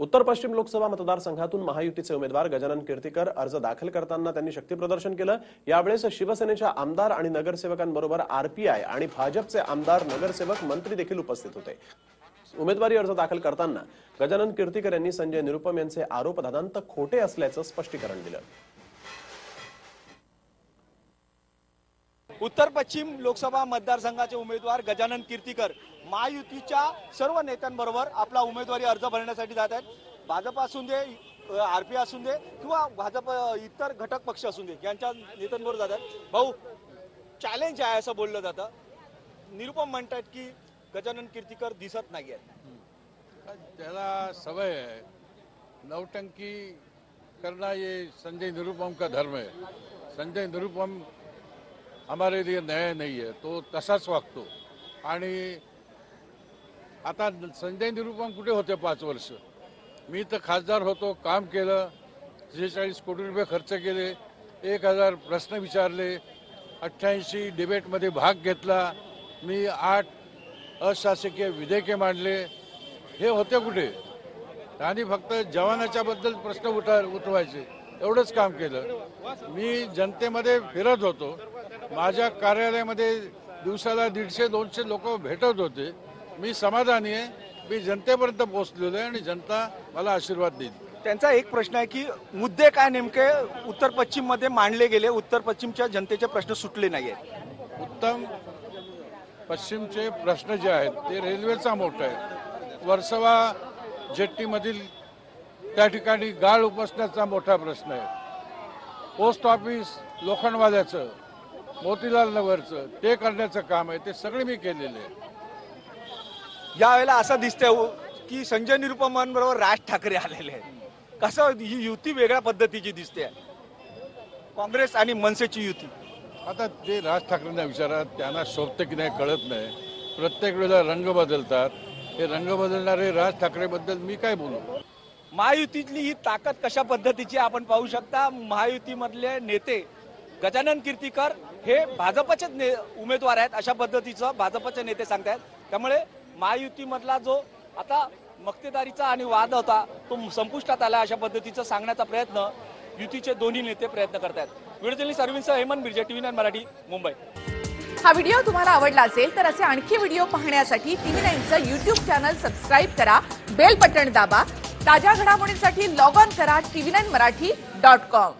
उत्तर पश्चिम लोकसभा मतदारसंघातून महायुतीचे उमेदवार गजानन कीर्तीकर अर्ज दाखल करताना त्यांनी शक्तीप्रदर्शन केलं. यावेळेस शिवसेनेच्या आमदार आणि नगरसेवकांबरोबर आरपीआय आणि भाजपचे आमदार नगरसेवक मंत्री देखील उपस्थित होते. उमेदवारी अर्ज दाखल करताना गजानन कीर्तीकर यांनी संजय निरुपम यांचे आरोप दादांत खोटे असल्याचं स्पष्टीकरण दिलं. उत्तर पश्चिम लोकसभा मतदारसंघाचे उमेदवार गजानन कीर्तीकर महायुतीच्या सर्व नेत्यांबरोबर आपला उमेदवारी अर्ज भरण्यासाठी जात आहेत. भाजप असून दे आर पी असून दे किंवा भाजप इतर घटक पक्ष असून दे यांच्या नेत्यांबरोबर जात आहेत. भाऊ चॅलेंज आहे असं बोललं जातं. निरुपम म्हणतात की गजानन कीर्तीकर दिसत नाही आहेत त्याला सवय आहे. नौटंकी करना ये संजय निरुपम का धर्म है संजय निरुपम हमारे लिए न्याय नहीं है तो तसाच वागतो. आणि आता संजय निरुपम कुठे होते पाच वर्ष? मी तर खासदार होतो काम केलं त्रेचाळीस कोटी रुपये खर्च केले एक हजार प्रश्न विचारले अठ्ठ्याऐंशी डिबेटमध्ये भाग घेतला मी आठ अशासकीय विधेयके मांडले. हे होते कुठे? आणि फक्त जवानाच्या बद्दल प्रश्न उठा उठवायचे एवढंच काम केलं. मी जनतेमध्ये फिरत होतो. माझ्या कार्यालयामध्ये दिवसाला दीडशे दोनशे लोक भेटत होते. मी समाधानी आहे. मी जनतेपर्यंत पोहोचलेलो आहे आणि जनता मला आशीर्वाद देईल. त्यांचा एक प्रश्न आहे की मुद्दे काय नेमके? उत्तर पश्चिममध्ये मांडले गेले. उत्तर पश्चिमच्या जनतेचे प्रश्न सुटले नाही आहेत उत्तम पश्चिमचे प्रश्न जे आहेत ते रेल्वेचा मोठा आहे. वर्सोवा जेट्टीमधील त्या ठिकाणी गाळ उपसण्याचा मोठा प्रश्न आहे. पोस्ट ऑफिस लोखंडवाल्याचं मोतीलाल नगरचं ते करण्याचं काम आहे ते सगळे मी केलेले आहे. यावेळेला असं दिसतंय हो की संजय निरुपमांबरोबर राज ठाकरे आलेले आहेत. कसं ही युती वेगळ्या पद्धतीची दिसते. काँग्रेस आणि मनसेची युती. आता ते राज ठाकरेंना विचारा त्यांना शोभतं की नाही कळत नाही. प्रत्येक वेळेला रंग बदलतात. हे रंग बदलणारे राज ठाकरेबद्दल मी काय बोलू? महायुतीतली ही ताकद कशा पद्धतीची आपण पाहू शकता. महायुतीमधले नेते गजानन कीर्तीकर हे भाजपचेच ने उमेदवार आहेत अशा पद्धतीचं भाजपचे नेते सांगतायत. त्यामुळे महायुतीमधला जो आता मक्तेदारीचा आणि वाद होता तो संपुष्टात आला अशा पद्धतीचं सांगण्याचा प्रयत्न युतीचे दोन्ही नेते प्रयत्न करतायत. Video journalist Arvind Hemant Birje TV nine Marathi Mumbai. हा व्हिडिओ तुम्हाला आवडला असेल तर असे आणखी व्हिडिओ पाहण्यासाठी टीव्ही नाईनचं युट्यूब चॅनल सबस्क्राईब करा बेल बटन दाबा ताज्या घडामोडींसाठी लॉग ऑन करा TV nine Marathi dot com.